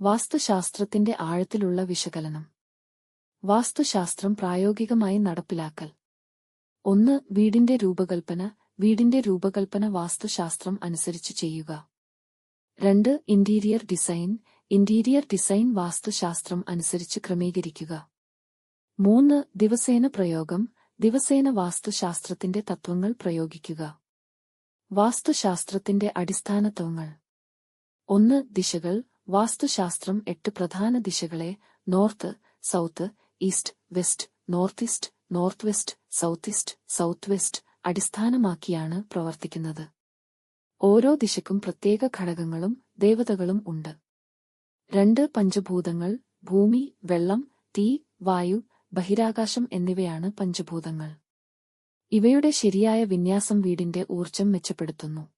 വാസ്തുശാസ്ത്രത്തിന്റെ ആഴത്തിലുള്ള വിശകലനം. വാസ്തുശാസ്ത്രം പ്രായോഗികമായി നടപ്പിലാക്കൽ. ഒന്ന് വീടിന്റെ രൂപകൽപ്പന വീടിന്റെ രൂപകൽപ്പന വാസ്തുശാസ്ത്രം അനുസരിച്ച് ചെയ്യുക. രണ്ട് ഇന്റീരിയർ ഡിസൈൻ ഇന്റീരിയർ ഡിസൈൻ വാസ്തുശാസ്ത്രം അനുസരിച്ച് ക്രമീകരിക്കുക. മൂന്ന് ദിവസേന പ്രയോഗം ദിവസേന വാസ്തുശാസ്ത്രത്തിന്റെ തത്വങ്ങൾ പ്രയോഗിക്കുക. വാസ്തുശാസ്ത്രത്തിന്റെ അടിസ്ഥാനത്വങ്ങൾ. ഒന്ന് ദിശകൾ വാസ്തുശാസ്ത്രം എട്ട് പ്രധാന ദിശകളെ north south east west north east north west south east south west അടിസ്ഥാനമാക്കിയാണ് പ്രവർത്തിക്കുന്നത്. ഓരോ ദിശക്കും പ്രത്യേക ഘടകങ്ങളും ദേവതകളും ഉണ്ട്. രണ്ട് പഞ്ചഭൂതങ്ങൾ ഭൂമി വെള്ളം തീ വായു ബഹിരാകാശം എന്നിവയാണ് പഞ്ചഭൂതങ്ങൾ. ഇവയുടെ ശരിയായ വിന്യാസം വീടിന്റെ ഊർജം മെച്ചപ്പെടുത്തുന്നു.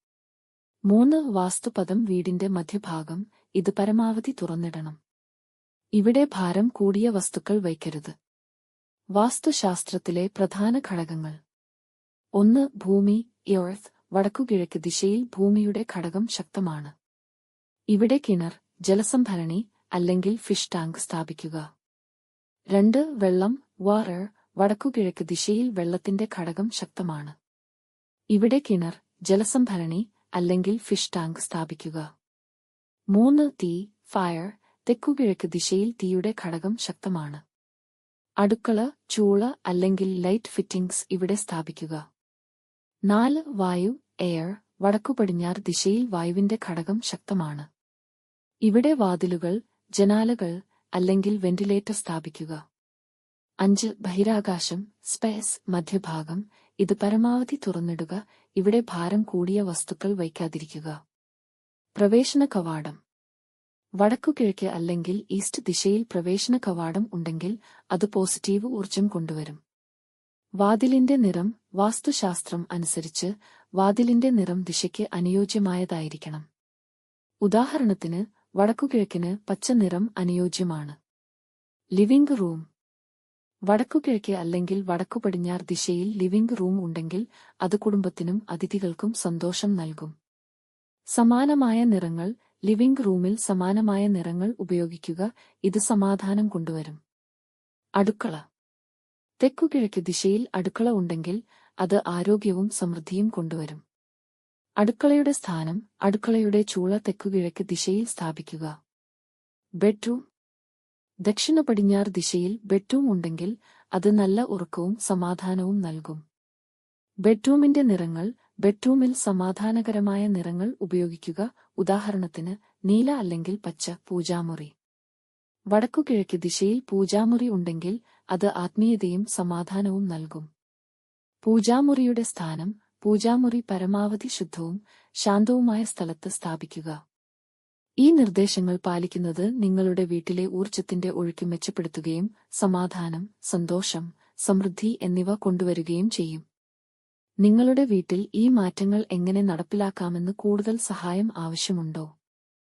മൂന്ന് വാസ്തുപദം വീടിന്റെ മധ്യഭാഗം ഇത് പരമാവധി തുറന്നിടണം. ഇവിടെ ഭാരം കൂടിയ വസ്തുക്കൾ വയ്ക്കരുത്. വാസ്തുശാസ്ത്രത്തിലെ പ്രധാന ഘടകങ്ങൾ. ഒന്ന് ഭൂമി എർത്ത് വടക്കുകിഴക്ക് ദിശയിൽ ഭൂമിയുടെ ഘടകം ശക്തമാണ്. ഇവിടെ കിണർ ജലസംഭരണി അല്ലെങ്കിൽ ഫിഷ് ടാങ്ക് സ്ഥാപിക്കുക. രണ്ട് വെള്ളം വാറർ വടക്കുകിഴക്ക് ദിശയിൽ വെള്ളത്തിന്റെ ഘടകം ശക്തമാണ്. ഇവിടെ കിണർ ജലസംഭരണി അല്ലെങ്കിൽ ഫിഷ് ടാങ്ക് സ്ഥാപിക്കുക. മൂന്ന് തീ ഫയർ തെക്കുകിഴക്ക് ദിശയിൽ തീയുടെ ഘടകം ശക്തമാണ്. അടുക്കള ചൂള അല്ലെങ്കിൽ ലൈറ്റ് ഫിറ്റിംഗ്സ് ഇവിടെ സ്ഥാപിക്കുക. നാല് വായു എയർ വടക്കുപടിഞ്ഞാറ് ദിശയിൽ വായുവിന്റെ ഘടകം ശക്തമാണ്. ഇവിടെ വാതിലുകൾ ജനാലകൾ അല്ലെങ്കിൽ വെന്റിലേറ്റർ സ്ഥാപിക്കുക. അഞ്ച് ബഹിരാകാശം സ്പേസ് മധ്യഭാഗം ഇത് പരമാവധി തുറന്നിടുക ഇവിടെ ഭാരം കൂടിയ വസ്തുക്കൾ വയ്ക്കാതിരിക്കുക. പ്രവേശന കവാടം. വടക്കുകിഴക്ക് അല്ലെങ്കിൽ ഈസ്റ്റ് ദിശയിൽ പ്രവേശന കവാടം ഉണ്ടെങ്കിൽ അത് പോസിറ്റീവ് ഊർജം കൊണ്ടുവരും. വാതിലിന്റെ നിറം വാസ്തുശാസ്ത്രം അനുസരിച്ച് വാതിലിന്റെ നിറം ദിശയ്ക്ക് അനുയോജ്യമായതായിരിക്കണം. ഉദാഹരണത്തിന് വടക്കുകിഴക്കിന് പച്ച നിറം അനുയോജ്യമാണ്. Living room. വടക്കുകിഴക്ക് അല്ലെങ്കിൽ വടക്കു വടക്കുപടിഞ്ഞാറ് ദിശയിൽ ലിവിംഗ് റൂം ഉണ്ടെങ്കിൽ അത് കുടുംബത്തിനും അതിഥികൾക്കും സന്തോഷം നൽകും. സമാനമായ നിറങ്ങൾ ലിവിംഗ് റൂമിൽ സമാനമായ നിറങ്ങൾ ഉപയോഗിക്കുക ഇത് സമാധാനം കൊണ്ടുവരും. അടുക്കള. തെക്കുകിഴക്ക് ദിശയിൽ അടുക്കള ഉണ്ടെങ്കിൽ അത് ആരോഗ്യവും സമൃദ്ധിയും കൊണ്ടുവരും. അടുക്കളയുടെ സ്ഥാനം അടുക്കളയുടെ ചൂള തെക്കുകിഴക്ക് ദിശയിൽ സ്ഥാപിക്കുക. ബെഡ്റൂം. ദക്ഷിണ പടിഞ്ഞാറ് ദിശയിൽ ബെഡ്റൂം ഉണ്ടെങ്കിൽ അത് നല്ല ഉറക്കവും സമാധാനവും നൽകും. ബെഡ്റൂമിന്റെ നിറങ്ങൾ ബെഡ്റൂമിൽ സമാധാനകരമായ നിറങ്ങൾ ഉപയോഗിക്കുക. ഉദാഹരണത്തിന് നീല അല്ലെങ്കിൽ പച്ച പൂജാമുറി. വടക്കുകിഴക്ക് ദിശയിൽ പൂജാമുറി ഉണ്ടെങ്കിൽ അത് ആത്മീയതയും സമാധാനവും നൽകും. പൂജാമുറിയുടെ സ്ഥാനം പൂജാമുറി പരമാവധി ശുദ്ധവും ശാന്തവുമായ സ്ഥലത്ത് സ്ഥാപിക്കുക. ഈ നിർദ്ദേശങ്ങൾ പാലിക്കുന്നത് നിങ്ങളുടെ വീട്ടിലെ ഊർജത്തിന്റെ ഒഴുക്ക് മെച്ചപ്പെടുത്തുകയും സമാധാനം സന്തോഷം സമൃദ്ധി എന്നിവ കൊണ്ടുവരികയും ചെയ്യും. നിങ്ങളുടെ വീട്ടിൽ ഈ മാറ്റങ്ങൾ എങ്ങനെ നടപ്പിലാക്കാമെന്ന് കൂടുതൽ സഹായം ആവശ്യമുണ്ടോ?